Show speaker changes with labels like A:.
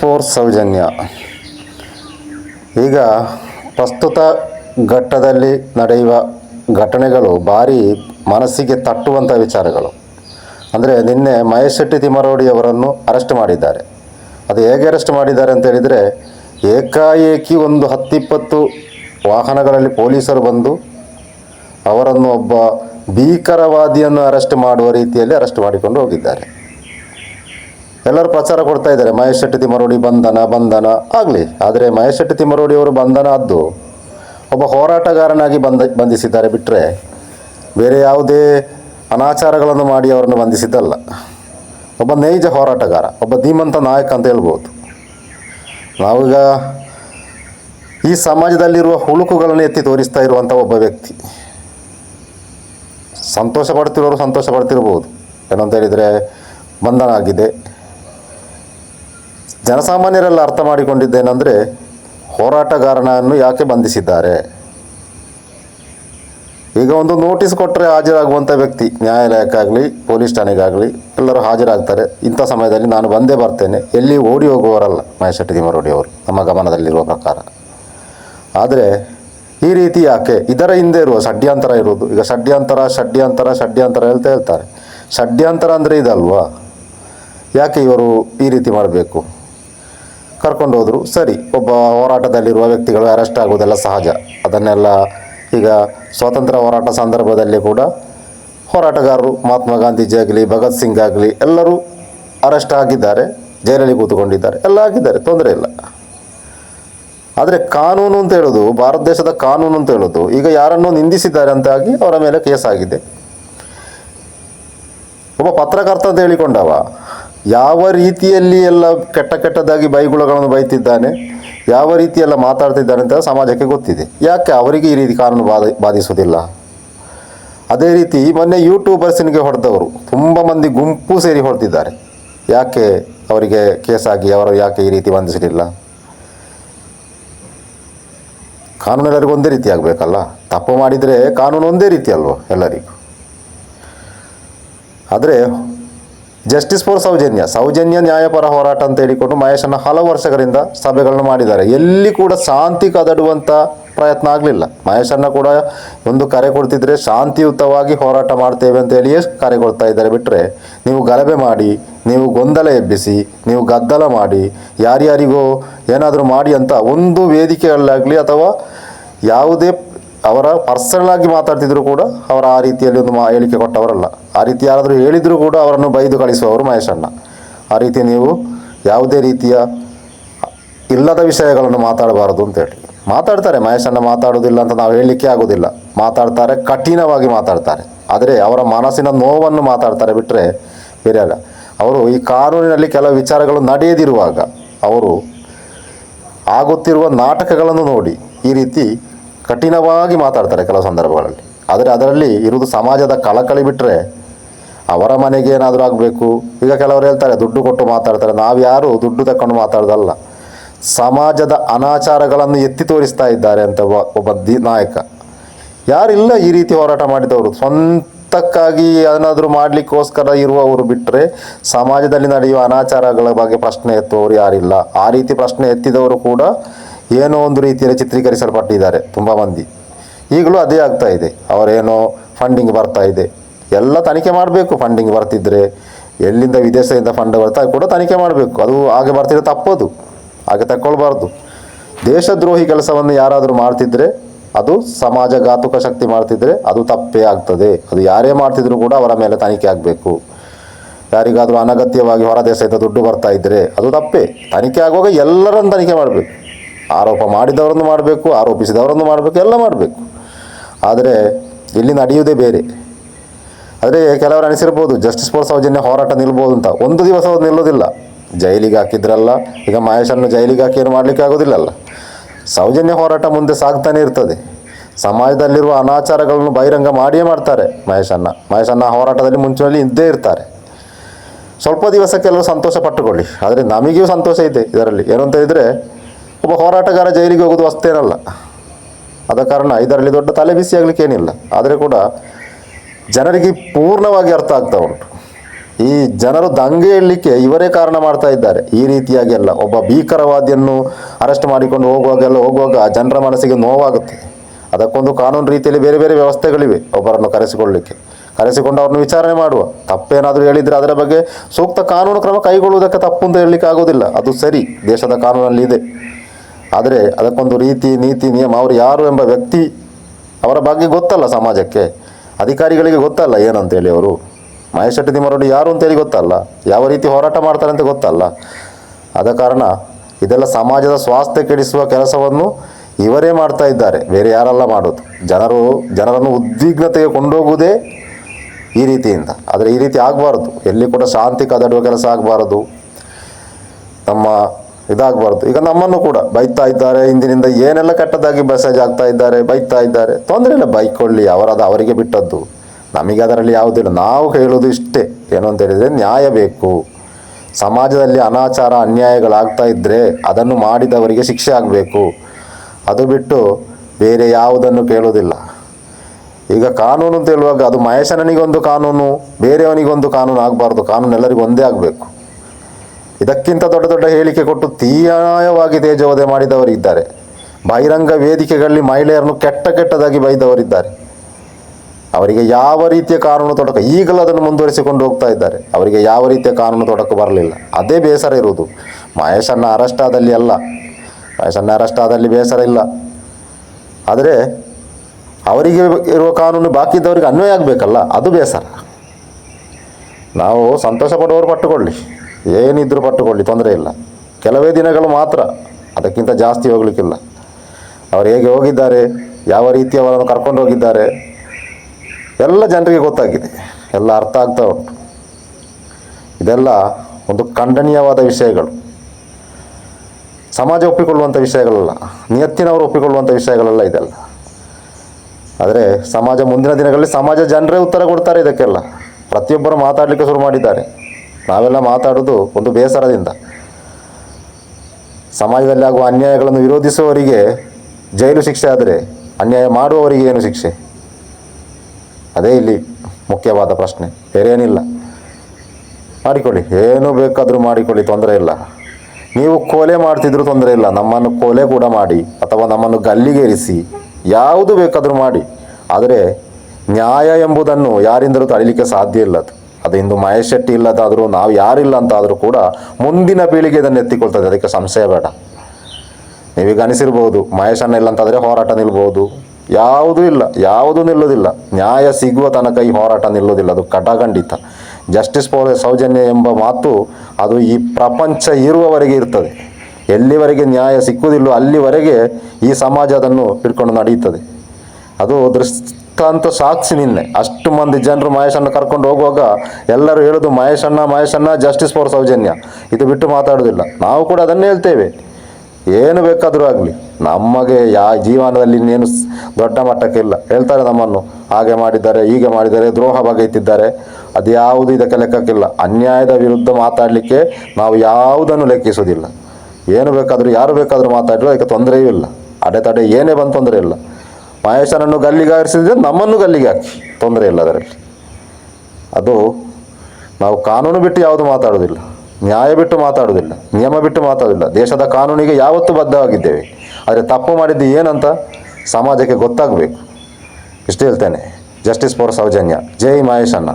A: Four Soujanya. ಈಗ ಪ್ರಸ್ತುತ ಘಟ್ಟದಲ್ಲಿ ನಡೆಯುವ ಘಟನೆಗಳು ಭಾರಿ ಮನಸ್ಸಿಗೆ ತಟ್ಟುವಂಥ ವಿಚಾರಗಳು. ಅಂದರೆ ನಿನ್ನೆ ಮಹೇಶ್ ಶೆಟ್ಟಿ ತಿಮ್ಮರೋಡಿ ಅವರನ್ನು ಅರೆಸ್ಟ್ ಮಾಡಿದ್ದಾರೆ. ಅದು ಹೇಗೆ ಅರೆಸ್ಟ್ ಮಾಡಿದ್ದಾರೆ ಅಂತ ಹೇಳಿದರೆ ಏಕಾಏಕಿ ಒಂದು ಹತ್ತಿಪ್ಪತ್ತು ವಾಹನಗಳಲ್ಲಿ ಪೊಲೀಸರು ಬಂದು ಅವರನ್ನು ಒಬ್ಬ ಭೀಕರವಾದಿಯನ್ನು ಅರೆಸ್ಟ್ ಮಾಡುವ ರೀತಿಯಲ್ಲಿ ಅರೆಸ್ಟ್ ಮಾಡಿಕೊಂಡು ಹೋಗಿದ್ದಾರೆ. ಎಲ್ಲರೂ ಪ್ರಚಾರ ಕೊಡ್ತಾ ಇದ್ದಾರೆ. ಮಹೇಶ್ ಶೆಟ್ಟಿ ತಿಮ್ಮರೋಡಿ ಬಂಧನ ಬಂಧನ ಆಗಲಿ. ಆದರೆ ಮಹೇಶ್ ಶೆಟ್ಟಿ ತಿಮ್ಮರೋಡಿ ಅವರು ಬಂಧನ ಅದ್ದು. ಒಬ್ಬ ಹೋರಾಟಗಾರನಾಗಿ ಬಂಧ ಬಂಧಿಸಿದ್ದಾರೆ ಬಿಟ್ಟರೆ ಬೇರೆ ಯಾವುದೇ ಅನಾಚಾರಗಳನ್ನು ಮಾಡಿ ಅವರನ್ನು ಬಂಧಿಸಿದ್ದಲ್ಲ. ಒಬ್ಬ ನೈಜ ಹೋರಾಟಗಾರ, ಒಬ್ಬ ಧೀಮಂತ ನಾಯಕ ಅಂತ ಹೇಳ್ಬೋದು. ನಾವೀಗ ಈ ಸಮಾಜದಲ್ಲಿರುವ ಹುಳುಕುಗಳನ್ನು ಎತ್ತಿ ತೋರಿಸ್ತಾ ಇರುವಂಥ ಒಬ್ಬ ವ್ಯಕ್ತಿ. ಸಂತೋಷ ಪಡ್ತಿರೋರು ಸಂತೋಷ ಪಡ್ತಿರ್ಬೋದು. ಏನಂತ ಹೇಳಿದರೆ ಬಂಧನ ಆಗಿದೆ. ಜನಸಾಮಾನ್ಯರೆಲ್ಲ ಅರ್ಥ ಮಾಡಿಕೊಂಡಿದ್ದೇನೆಂದರೆ ಹೋರಾಟಗಾರನನ್ನು ಯಾಕೆ ಬಂಧಿಸಿದ್ದಾರೆ? ಈಗ ಒಂದು ನೋಟಿಸ್ ಕೊಟ್ಟರೆ ಹಾಜರಾಗುವಂಥ ವ್ಯಕ್ತಿ, ನ್ಯಾಯಾಲಯಕ್ಕಾಗಲಿ, ಪೊಲೀಸ್ ಠಾಣೆಗಾಗಲಿ, ಎಲ್ಲರೂ ಹಾಜರಾಗ್ತಾರೆ. ಇಂಥ ಸಮಯದಲ್ಲಿ ನಾನು ಬಂದೇ ಬರ್ತೇನೆ. ಎಲ್ಲಿ ಓಡಿ ಹೋಗುವವರಲ್ಲ ಮಹೇಶ್ ಶೆಟ್ಟಿ ತಿಮ್ಮರೋಡಿ ಅವರು, ನಮ್ಮ ಗಮನದಲ್ಲಿರುವ ಪ್ರಕಾರ. ಆದರೆ ಈ ರೀತಿ ಯಾಕೆ? ಇದರ ಹಿಂದೆ ಇರುವ ಷಡ್ಯಾಂತರ ಇರುವುದು. ಈಗ ಷಡ್ಯಾಂತರ ಷಡ್ಯಾಂತರ ಷಡ್ಯಾಂತರ ಹೇಳ್ತಾ ಹೇಳ್ತಾರೆ. ಷಡ್ಯಾಂತರ ಅಂದರೆ ಇದಲ್ವಾ? ಯಾಕೆ ಇವರು ಈ ರೀತಿ ಮಾಡಬೇಕು? ಕರ್ಕೊಂಡು ಹೋದರು. ಸರಿ, ಒಬ್ಬ ಹೋರಾಟದಲ್ಲಿರುವ ವ್ಯಕ್ತಿಗಳು ಅರೆಸ್ಟ್ ಆಗುವುದೆಲ್ಲ ಸಹಜ. ಅದನ್ನೆಲ್ಲ ಈಗ ಸ್ವಾತಂತ್ರ್ಯ ಹೋರಾಟ ಸಂದರ್ಭದಲ್ಲಿ ಕೂಡ ಹೋರಾಟಗಾರರು ಮಹಾತ್ಮ ಗಾಂಧೀಜಿ ಆಗಲಿ, ಭಗತ್ ಸಿಂಗ್ ಆಗಲಿ, ಎಲ್ಲರೂ ಅರೆಸ್ಟ್ ಆಗಿದ್ದಾರೆ, ಜೈಲಲ್ಲಿ ಕೂತ್ಕೊಂಡಿದ್ದಾರೆ. ಎಲ್ಲ ಆಗಿದ್ದಾರೆ, ತೊಂದರೆ ಇಲ್ಲ. ಆದರೆ ಕಾನೂನು ಅಂತ ಹೇಳೋದು, ಭಾರತ ದೇಶದ ಕಾನೂನು ಅಂತ ಹೇಳೋದು, ಈಗ ಯಾರನ್ನೋ ನಿಂದಿಸಿದ್ದಾರೆ ಅಂತಾಗಿ ಅವರ ಮೇಲೆ ಕೇಸ್ ಆಗಿದೆ. ಒಬ್ಬ ಪತ್ರಕರ್ತ ಅಂತ ಹೇಳಿಕೊಂಡವ ಯಾವ ರೀತಿಯಲ್ಲಿ ಎಲ್ಲ ಕೆಟ್ಟ ಕೆಟ್ಟದಾಗಿ ಬೈಗುಳಗಳನ್ನು ಬೈತಿದ್ದಾನೆ, ಯಾವ ರೀತಿಯೆಲ್ಲ ಮಾತಾಡ್ತಿದ್ದಾನೆ ಅಂತ ಸಮಾಜಕ್ಕೆ ಗೊತ್ತಿದೆ. ಯಾಕೆ ಅವರಿಗೆ ಈ ರೀತಿ ಕಾನೂನು ಬಾಧ, ಬಾಧಿಸುವುದಿಲ್ಲ? ಅದೇ ರೀತಿ ಮೊನ್ನೆ ಯೂಟ್ಯೂಬರ್ಸಿನಿಗೆ ಹೊಡೆದವರು ತುಂಬ ಮಂದಿ ಗುಂಪು ಸೇರಿ ಹೊಡೆದಿದ್ದಾರೆ. ಯಾಕೆ ಅವರಿಗೆ ಕೇಸಾಗಿ ಅವರು ಯಾಕೆ ಈ ರೀತಿ ಬಂಧಿಸಲಿಲ್ಲ? ಕಾನೂನು ಎಲ್ಲರಿಗೂ ಒಂದೇ ರೀತಿ ಆಗಬೇಕಲ್ಲ? ತಪ್ಪು ಮಾಡಿದರೆ ಕಾನೂನು ಒಂದೇ ರೀತಿ ಅಲ್ವ ಎಲ್ಲರಿಗೂ? ಆದರೆ ಜಸ್ಟಿಸ್ ಫಾರ್ ಸೌಜನ್ಯ ಸೌಜನ್ಯ ನ್ಯಾಯಪರ ಹೋರಾಟ ಅಂತ ಹೇಳಿಕೊಂಡು ಮಹೇಶನ ಹಲವು ವರ್ಷಗಳಿಂದ ಸಭೆಗಳನ್ನು ಮಾಡಿದ್ದಾರೆ. ಎಲ್ಲಿ ಕೂಡ ಶಾಂತಿ ಕದಡುವಂಥ ಪ್ರಯತ್ನ ಆಗಲಿಲ್ಲ. ಮಹೇಶನ್ನ ಕೂಡ ಒಂದು ಕರೆ ಕೊಡ್ತಿದ್ರೆ ಶಾಂತಿಯುತವಾಗಿ ಹೋರಾಟ ಮಾಡ್ತೇವೆ ಅಂತ ಹೇಳಿಯೇ ಕರೆ ಕೊಡ್ತಾ ಇದ್ದಾರೆ ಬಿಟ್ಟರೆ ನೀವು ಗಲಭೆ ಮಾಡಿ, ನೀವು ಗೊಂದಲ ಎಬ್ಬಿಸಿ, ನೀವು ಗದ್ದಲ ಮಾಡಿ, ಯಾರ್ಯಾರಿಗೋ ಏನಾದರೂ ಮಾಡಿ ಅಂತ ಒಂದು ವೇದಿಕೆಗಳಲ್ಲಾಗಲಿ ಅಥವಾ ಯಾವುದೇ ಅವರ ಪರ್ಸನಲ್ ಆಗಿ ಮಾತಾಡ್ತಿದ್ರು ಕೂಡ ಅವರ ಆ ರೀತಿಯಲ್ಲಿ ಒಂದು ಮಾ ಹೇಳಿಕೆ ಕೊಟ್ಟವರಲ್ಲ. ಆ ರೀತಿ ಯಾರಾದರೂ ಹೇಳಿದರೂ ಕೂಡ ಅವರನ್ನು ಬೈದು ಕಳಿಸುವವರು ಮಹೇಶಣ್ಣ. ಆ ರೀತಿ ನೀವು ಯಾವುದೇ ರೀತಿಯ ಇಲ್ಲದ ವಿಷಯಗಳನ್ನು ಮಾತಾಡಬಾರದು ಅಂತೇಳಿ ಮಾತಾಡ್ತಾರೆ, ಮಹೇಶಣ್ಣ ಮಾತಾಡೋದಿಲ್ಲ ಅಂತ ನಾವು ಹೇಳಲಿಕ್ಕೆ ಆಗೋದಿಲ್ಲ ಮಾತಾಡ್ತಾರೆ, ಕಠಿಣವಾಗಿ ಮಾತಾಡ್ತಾರೆ. ಆದರೆ ಅವರ ಮನಸ್ಸಿನ ನೋವನ್ನು ಮಾತಾಡ್ತಾರೆ ಬಿಟ್ಟರೆ ಬೇರೆ ಅಲ್ಲ. ಅವರು ಈ ಕಾನೂನಿನಲ್ಲಿ ಕೆಲವು ವಿಚಾರಗಳು ನಡೆಯದಿರುವಾಗ ಅವರು ಆಗುತ್ತಿರುವ ನಾಟಕಗಳನ್ನು ನೋಡಿ ಈ ರೀತಿ ಕಠಿಣವಾಗಿ ಮಾತಾಡ್ತಾರೆ ಕೆಲವು ಸಂದರ್ಭಗಳಲ್ಲಿ. ಆದರೆ ಅದರಲ್ಲಿ ಇರುವುದು ಸಮಾಜದ ಕಳಕಳಿ ಬಿಟ್ಟರೆ ಅವರ ಮನೆಗೆ ಏನಾದರೂ ಆಗಬೇಕು. ಈಗ ಕೆಲವರು ಹೇಳ್ತಾರೆ, ದುಡ್ಡು ಕೊಟ್ಟು ಮಾತಾಡ್ತಾರೆ. ನಾವು ಯಾರು ದುಡ್ಡು ತಕ್ಕೊಂಡು ಮಾತಾಡೋದಲ್ಲ. ಸಮಾಜದ ಅನಾಚಾರಗಳನ್ನು ಎತ್ತಿ ತೋರಿಸ್ತಾ ಇದ್ದಾರೆ ಅಂತ ಒಬ್ಬ ಒಬ್ಬ ದಿ, ನಾಯಕ. ಯಾರಿಲ್ಲ ಈ ರೀತಿ ಹೋರಾಟ ಮಾಡಿದವರು. ಸ್ವಂತಕ್ಕಾಗಿ ಏನಾದರೂ ಮಾಡಲಿಕ್ಕೋಸ್ಕರ ಇರುವವರು ಬಿಟ್ಟರೆ ಸಮಾಜದಲ್ಲಿ ನಡೆಯುವ ಅನಾಚಾರಗಳ ಬಗ್ಗೆ ಪ್ರಶ್ನೆ ಎತ್ತುವವರು ಯಾರಿಲ್ಲ. ಆ ರೀತಿ ಪ್ರಶ್ನೆ ಎತ್ತಿದವರು ಕೂಡ ಏನೋ ಒಂದು ರೀತಿಯಲ್ಲಿ ಚಿತ್ರೀಕರಿಸಲ್ಪಟ್ಟಿದ್ದಾರೆ ತುಂಬ ಮಂದಿ. ಈಗಲೂ ಅದೇ ಆಗ್ತಾ ಇದೆ. ಅವರೇನೋ ಫಂಡಿಂಗ್ ಬರ್ತಾ ಇದೆ. ಎಲ್ಲ ತನಿಖೆ ಮಾಡಬೇಕು. ಫಂಡಿಂಗ್ ಬರ್ತಿದ್ರೆ ಎಲ್ಲಿಂದ ವಿದೇಶದಿಂದ ಫಂಡ್ ಬರ್ತಾ ಕೂಡ ತನಿಖೆ ಮಾಡಬೇಕು. ಅದು ಹಾಗೆ ಬರ್ತಿದ್ರೆ ತಪ್ಪೋದು. ಹಾಗೆ ತಕ್ಕೊಳ್ಬಾರ್ದು. ದೇಶದ್ರೋಹಿ ಕೆಲಸವನ್ನು ಯಾರಾದರೂ ಮಾಡ್ತಿದ್ರೆ ಅದು ಸಮಾಜ ಘಾತುಕ ಶಕ್ತಿ ಮಾಡ್ತಿದ್ರೆ ಅದು ತಪ್ಪೇ ಆಗ್ತದೆ. ಅದು ಯಾರೇ ಮಾಡ್ತಿದ್ರು ಕೂಡ ಅವರ ಮೇಲೆ ತನಿಖೆ ಆಗಬೇಕು. ಯಾರಿಗಾದರೂ ಅನಗತ್ಯವಾಗಿ ಹೊರ ದೇಶದಿಂದ ದುಡ್ಡು ಬರ್ತಾ ಇದ್ದರೆ ಅದು ತಪ್ಪೇ. ತನಿಖೆ ಆಗುವಾಗ ಎಲ್ಲರನ್ನು ತನಿಖೆ ಮಾಡಬೇಕು. ಆರೋಪ ಮಾಡಿದವರನ್ನು ಮಾಡಬೇಕು, ಆರೋಪಿಸಿದವರನ್ನು ಮಾಡಬೇಕು, ಎಲ್ಲ ಮಾಡಬೇಕು. ಆದರೆ ಇಲ್ಲಿ ನಡೆಯುವುದೇ ಬೇರೆ. ಆದರೆ ಕೆಲವರು ಅನಿಸಿರ್ಬೋದು ಜಸ್ಟಿಸ್ ಫಾರ್ ಸೌಜನ್ಯ ಹೋರಾಟ ನಿಲ್ಬೋದು ಅಂತ. ಒಂದು ದಿವಸ ಅದು ನಿಲ್ಲೋದಿಲ್ಲ. ಜೈಲಿಗೆ ಹಾಕಿದ್ರಲ್ಲ, ಈಗ ಮಹೇಶನ್ನು ಜೈಲಿಗೆ ಹಾಕಿ ಏನು ಮಾಡಲಿಕ್ಕೆ ಆಗೋದಿಲ್ಲಲ್ಲ. ಸೌಜನ್ಯ ಹೋರಾಟ ಮುಂದೆ ಸಾಗ್ತಾನೆ ಇರ್ತದೆ. ಸಮಾಜದಲ್ಲಿರುವ ಅನಾಚಾರಗಳನ್ನು ಬಹಿರಂಗ ಮಾಡಿಯೇ ಮಾಡ್ತಾರೆ ಮಹೇಶನ್ನ ಮಹೇಶನ್ನ ಹೋರಾಟದಲ್ಲಿ ಮುಂಚೂಣಿಯಲ್ಲಿ ಇದ್ದೇ ಇರ್ತಾರೆ. ಸ್ವಲ್ಪ ದಿವಸ ಸಂತೋಷ ಪಟ್ಟುಕೊಳ್ಳಿ. ಆದರೆ ನಮಗೂ ಸಂತೋಷ ಇದೆ ಇದರಲ್ಲಿ? ಏನು ಅಂತ ಹೇಳಿದರೆ ಒಬ್ಬ ಹೋರಾಟಗಾರ ಜೈಲಿಗೆ ಹೋಗೋದು ಅಷ್ಟೇನಲ್ಲ ಆದ ಕಾರಣ ಇದರಲ್ಲಿ ದೊಡ್ಡ ತಲೆ ಬಿಸಿ ಆಗಲಿಕ್ಕೆ ಏನಿಲ್ಲ. ಆದರೆ ಕೂಡ ಜನರಿಗೆ ಪೂರ್ಣವಾಗಿ ಅರ್ಥ ಆಗ್ತಾ ಉಂಟು. ಈ ಜನರು ದಂಗೆ ಹೇಳಲಿಕ್ಕೆ ಇವರೇ ಕಾರಣ ಮಾಡ್ತಾ ಇದ್ದಾರೆ. ಈ ರೀತಿಯಾಗಿ ಅಲ್ಲ. ಒಬ್ಬ ಭೀಕರವಾದಿಯನ್ನು ಅರೆಸ್ಟ್ ಮಾಡಿಕೊಂಡು ಹೋಗುವಾಗೆಲ್ಲ ಹೋಗುವಾಗ ಜನರ ಮನಸ್ಸಿಗೆ ನೋವಾಗುತ್ತೆ. ಅದಕ್ಕೊಂದು ಕಾನೂನು ರೀತಿಯಲ್ಲಿ ಬೇರೆ ಬೇರೆ ವ್ಯವಸ್ಥೆಗಳಿವೆ ಒಬ್ಬರನ್ನು ಕರೆಸಿಕೊಳ್ಳಲಿಕ್ಕೆ ಕರೆಸಿಕೊಂಡು ಅವ್ರನ್ನ ವಿಚಾರಣೆ ಮಾಡುವ. ತಪ್ಪೇನಾದರೂ ಹೇಳಿದರೆ ಅದರ ಬಗ್ಗೆ ಸೂಕ್ತ ಕಾನೂನು ಕ್ರಮ ಕೈಗೊಳ್ಳುವುದಕ್ಕೆ ತಪ್ಪು ಅಂತ ಹೇಳಲಿಕ್ಕೆ ಆಗೋದಿಲ್ಲ ಅದು ಸರಿ. ದೇಶದ ಕಾನೂನಲ್ಲಿ ಇದೆ ಆದರೆ ಅದಕ್ಕೊಂದು ರೀತಿ, ನೀತಿ, ನಿಯಮ, ಅವರು ಯಾರು ಎಂಬ ವ್ಯಕ್ತಿ ಅವರ ಬಗ್ಗೆ ಗೊತ್ತಲ್ಲ ಸಮಾಜಕ್ಕೆ. ಅಧಿಕಾರಿಗಳಿಗೆ ಗೊತ್ತಲ್ಲ ಏನಂತೇಳಿ ಅವರು. ಮಹೇಶ್ ಶೆಟ್ಟಿ ತಿಮ್ಮರೊಡ್ಡಿ ಯಾರು ಅಂತೇಳಿ ಗೊತ್ತಲ್ಲ. ಯಾವ ರೀತಿ ಹೋರಾಟ ಮಾಡ್ತಾರೆ ಅಂತ ಗೊತ್ತಲ್ಲ. ಆದ ಕಾರಣ ಇದೆಲ್ಲ ಸಮಾಜದ ಸ್ವಾಸ್ಥ್ಯ ಕೆಡಿಸುವ ಕೆಲಸವನ್ನು ಇವರೇ ಮಾಡ್ತಾ ಇದ್ದಾರೆ. ಬೇರೆ ಯಾರಲ್ಲ ಮಾಡೋದು. ಜನರು, ಜನರನ್ನು ಉದ್ವಿಗ್ನತೆಗೆ ಕೊಂಡೋಗುವುದೇ ಈ ರೀತಿಯಿಂದ. ಆದರೆ ಈ ರೀತಿ ಆಗಬಾರ್ದು. ಎಲ್ಲಿ ಕೂಡ ಶಾಂತಿ ಕದಡುವ ಕೆಲಸ ಆಗಬಾರದು. ನಮ್ಮ ಇದಾಗಬಾರ್ದು. ಈಗ ನಮ್ಮನ್ನು ಕೂಡ ಬೈತಾ ಇದ್ದಾರೆ, ಇಂದಿನಿಂದ ಏನೆಲ್ಲ ಕೆಟ್ಟದಾಗಿ ಮೆಸೇಜ್ ಆಗ್ತಾ ಇದ್ದಾರೆ, ಬೈತಾ ಇದ್ದಾರೆ. ತೊಂದರೆ ಇಲ್ಲ, ಬೈಕೊಳ್ಳಿ, ಅವರದು ಅವರಿಗೆ ಬಿಟ್ಟದ್ದು. ನಮಗೆ ಅದರಲ್ಲಿ ಯಾವುದಿಲ್ಲ ನಾವು ಹೇಳೋದು ಇಷ್ಟೇ. ಏನು ಅಂತ ಹೇಳಿದರೆ ನ್ಯಾಯ ಬೇಕು. ಸಮಾಜದಲ್ಲಿ ಅನಾಚಾರ, ಅನ್ಯಾಯಗಳಾಗ್ತಾ ಇದ್ದರೆ ಅದನ್ನು ಮಾಡಿದವರಿಗೆ ಶಿಕ್ಷೆ ಆಗಬೇಕು. ಅದು ಬಿಟ್ಟು ಬೇರೆ ಯಾವುದನ್ನು ಕೇಳೋದಿಲ್ಲ ಈಗ ಕಾನೂನು ಅಂತ ಹೇಳುವಾಗ ಅದು ಮಹೇಶನಿಗೊಂದು ಕಾನೂನು, ಬೇರೆಯವನಿಗೊಂದು ಕಾನೂನು ಆಗಬಾರ್ದು. ಕಾನೂನು ಎಲ್ಲರಿಗೂ ಒಂದೇ ಆಗಬೇಕು. ಇದಕ್ಕಿಂತ ದೊಡ್ಡ ದೊಡ್ಡ ಹೇಳಿಕೆ ಕೊಟ್ಟು ತೀವ್ರವಾಗಿ ಮಾಡಿದವರು ಮಾಡಿದವರಿದ್ದಾರೆ. ಬಹಿರಂಗ ವೇದಿಕೆಗಳಲ್ಲಿ ಮಹಿಳೆಯರನ್ನು ಕೆಟ್ಟ ಕೆಟ್ಟದಾಗಿ ಬೈದವರಿದ್ದಾರೆ. ಅವರಿಗೆ ಯಾವ ರೀತಿಯ ಕಾನೂನು ತೊಡಕ, ಈಗಲೂ ಅದನ್ನು ಮುಂದುವರಿಸಿಕೊಂಡು ಹೋಗ್ತಾ ಇದ್ದಾರೆ. ಅವರಿಗೆ ಯಾವ ರೀತಿಯ ಕಾನೂನು ತೊಡಕು ಬರಲಿಲ್ಲ. ಅದೇ ಬೇಸರ ಇರುವುದು. ಮಹೇಶನ್ನ ಅರೆಸ್ಟ್ ಅಲ್ಲ. ಮಹೇಶನ್ನ ಅರೆಸ್ಟ್ ಬೇಸರ ಇಲ್ಲ. ಆದರೆ ಅವರಿಗೆ ಇರುವ ಕಾನೂನು ಬಾಕಿ ಇದ್ದವರಿಗೆ ಅನ್ವಯ ಆಗಬೇಕಲ್ಲ, ಅದು ಬೇಸರ. ನಾವು ಸಂತೋಷ ಪಟ್ಟುಕೊಳ್ಳಿ. ಏನಿದ್ರೂ ಪಟ್ಟುಕೊಳ್ಳಿ, ತೊಂದರೆ ಇಲ್ಲ. ಕೆಲವೇ ದಿನಗಳು ಮಾತ್ರ, ಅದಕ್ಕಿಂತ ಜಾಸ್ತಿ ಹೋಗಲಿಕ್ಕಿಲ್ಲ. ಅವರು ಹೇಗೆ ಹೋಗಿದ್ದಾರೆ, ಯಾವ ರೀತಿ ಅವರನ್ನು ಕರ್ಕೊಂಡು ಹೋಗಿದ್ದಾರೆ, ಎಲ್ಲ ಜನರಿಗೆ ಗೊತ್ತಾಗಿದೆ. ಎಲ್ಲ ಅರ್ಥ ಆಗ್ತಾ ಉಂಟು. ಇದೆಲ್ಲ ಒಂದು ಖಂಡನೀಯವಾದ ವಿಷಯಗಳು. ಸಮಾಜ ಒಪ್ಪಿಕೊಳ್ಳುವಂಥ ವಿಷಯಗಳಲ್ಲ, ನಿಯತ್ತಿನವರು ಒಪ್ಪಿಕೊಳ್ಳುವಂಥ ವಿಷಯಗಳಲ್ಲ ಇದೆಲ್ಲ. ಆದರೆ ಸಮಾಜ ಮುಂದಿನ ದಿನಗಳಲ್ಲಿ ಸಮಾಜ ಜನರೇ ಉತ್ತರ ಕೊಡ್ತಾರೆ ಇದಕ್ಕೆಲ್ಲ. ಪ್ರತಿಯೊಬ್ಬರು ಮಾತಾಡಲಿಕ್ಕೆ ಶುರು ಮಾಡಿದ್ದಾರೆ. ನಾವೆಲ್ಲ ಮಾತಾಡೋದು ಒಂದು ಬೇಸರದಿಂದ. ಸಮಾಜದಲ್ಲಿ ಆಗುವ ಅನ್ಯಾಯಗಳನ್ನು ವಿರೋಧಿಸುವವರಿಗೆ ಜೈಲು ಶಿಕ್ಷೆ ಆದರೆ ಅನ್ಯಾಯ ಮಾಡುವವರಿಗೆ ಏನು ಶಿಕ್ಷೆ? ಅದೇ ಇಲ್ಲಿ ಮುಖ್ಯವಾದ ಪ್ರಶ್ನೆ. ಬೇರೆ ಏನಿಲ್ಲ ಮಾಡಿಕೊಳ್ಳಿ. ಏನು ಬೇಕಾದರೂ ಮಾಡಿಕೊಳ್ಳಿ. ತೊಂದರೆ ಇಲ್ಲ. ನೀವು ಕೊಲೆ ಮಾಡ್ತಿದ್ರು ತೊಂದರೆ ಇಲ್ಲ. ನಮ್ಮನ್ನು ಕೋಲೆ ಕೂಡ ಮಾಡಿ ಅಥವಾ ನಮ್ಮನ್ನು ಗಲ್ಲಿಗೇರಿಸಿ ಯಾವುದು ಬೇಕಾದರೂ ಮಾಡಿ. ಆದರೆ ನ್ಯಾಯ ಎಂಬುದನ್ನು ಯಾರಿಂದಲೂ ತಡಿಲಿಕ್ಕೆ ಸಾಧ್ಯ ಇಲ್ಲ ಅದು. ಅದು ಇಂದು ಮಹೇಶ್ ಶೆಟ್ಟಿ ಇಲ್ಲದಾದರೂ ನಾವು ಯಾರಿಲ್ಲ ಅಂತಾದರೂ ಕೂಡ ಮುಂದಿನ ಪೀಳಿಗೆ ಇದನ್ನು ಎತ್ತಿಕೊಳ್ತದೆ. ಅದಕ್ಕೆ ಸಂಶಯ ಬೇಡ. ನೀವೀಗ ಅನಿಸಿರ್ಬೋದು, ಮಹೇಶ್ ಅಣ್ಣ ಇಲ್ಲ ಅಂತಂದರೆ ಹೋರಾಟ ನಿಲ್ಬೋದು. ಯಾವುದೂ ಇಲ್ಲ, ಯಾವುದೂ ನಿಲ್ಲೋದಿಲ್ಲ. ನ್ಯಾಯ ಸಿಗುವ ತನಕ ಈ ಹೋರಾಟ ನಿಲ್ಲೋದಿಲ್ಲ ಅದು ಕಟಖಂಡಿತ ಜಸ್ಟಿಸ್ ಫಾರ್ ಸೌಜನ್ಯ ಎಂಬ ಮಾತು ಅದು ಈ ಪ್ರಪಂಚ ಇರುವವರೆಗೆ ಇರ್ತದೆ. ಎಲ್ಲಿವರೆಗೆ ನ್ಯಾಯ ಸಿಕ್ಕುವುದಿಲ್ಲೋ ಅಲ್ಲಿವರೆಗೆ ಈ ಸಮಾಜ ಅದನ್ನು ಹಿಡ್ಕೊಂಡು ನಡೆಯುತ್ತದೆ. ಅದು ದೃಷ್ಟಾಂತ ಸಾಕ್ಷಿ ನಿನ್ನೆ. ಅಷ್ಟು ಮಂದಿ ಜನರು ಮಹೇಶನ್ನ ಕರ್ಕೊಂಡು ಹೋಗುವಾಗ ಎಲ್ಲರೂ ಹೇಳೋದು, ಮಹೇಶಣ್ಣ ಮಹೇಶಣ್ಣ ಜಸ್ಟಿಸ್ ಫಾರ್ ಸೌಜನ್ಯ. ಇದು ಬಿಟ್ಟು ಮಾತಾಡೋದಿಲ್ಲ. ನಾವು ಕೂಡ ಅದನ್ನೇ ಹೇಳ್ತೇವೆ. ಏನು ಬೇಕಾದರೂ ಆಗಲಿ. ನಮಗೆ ಯಾ ಜೀವನದಲ್ಲಿ ಇನ್ನೇನು ದೊಡ್ಡ ಮಟ್ಟಕ್ಕೆ ಇಲ್ಲ ಹೇಳ್ತಾರೆ ನಮ್ಮನ್ನು. ಹಾಗೆ ಮಾಡಿದ್ದಾರೆ, ಹೀಗೆ ಮಾಡಿದ್ದಾರೆ, ದ್ರೋಹ ಬಗೆಯುತ್ತಿದ್ದಾರೆ. ಅದು ಯಾವುದು ಇದಕ್ಕೆ ಲೆಕ್ಕಕ್ಕಿಲ್ಲ. ಅನ್ಯಾಯದ ವಿರುದ್ಧ ಮಾತಾಡಲಿಕ್ಕೆ ನಾವು ಯಾವುದನ್ನು ಲೆಕ್ಕಿಸೋದಿಲ್ಲ ಏನು ಬೇಕಾದರೂ, ಯಾರು ಬೇಕಾದರೂ ಮಾತಾಡಿದ್ರು, ಅದಕ್ಕೆ ತೊಂದರೆಯೂ ಇಲ್ಲ. ಅಡೆತಡೆ ಏನೇ ಬಂದು ತೊಂದರೆ ಇಲ್ಲ. ಮಹೇಶನನ್ನು ಗಲ್ಲಿಗೆ ಹಾರಿಸಿದ್ರೆ ನಮ್ಮನ್ನು ಗಲ್ಲಿಗೆ ಹಾಕಿ ತೊಂದರೆ ಇಲ್ಲ ಅದರಲ್ಲಿ. ಅದು ನಾವು ಕಾನೂನು ಬಿಟ್ಟು ಯಾವುದು ಮಾತಾಡೋದಿಲ್ಲ ನ್ಯಾಯ ಬಿಟ್ಟು ಮಾತಾಡೋದಿಲ್ಲ ನಿಯಮ ಬಿಟ್ಟು ಮಾತಾಡೋದಿಲ್ಲ ದೇಶದ ಕಾನೂನಿಗೆ ಯಾವತ್ತೂ ಬದ್ಧವಾಗಿದ್ದೇವೆ. ಆದರೆ ತಪ್ಪು ಮಾಡಿದ್ದು ಏನಂತ ಸಮಾಜಕ್ಕೆ ಗೊತ್ತಾಗಬೇಕು. ಇಷ್ಟು ಹೇಳ್ತೇನೆ. ಜಸ್ಟಿಸ್ ಫಾರ್ ಸೌಜನ್ಯ ಜೈ ಮಹೇಶ್ ಅಣ್ಣ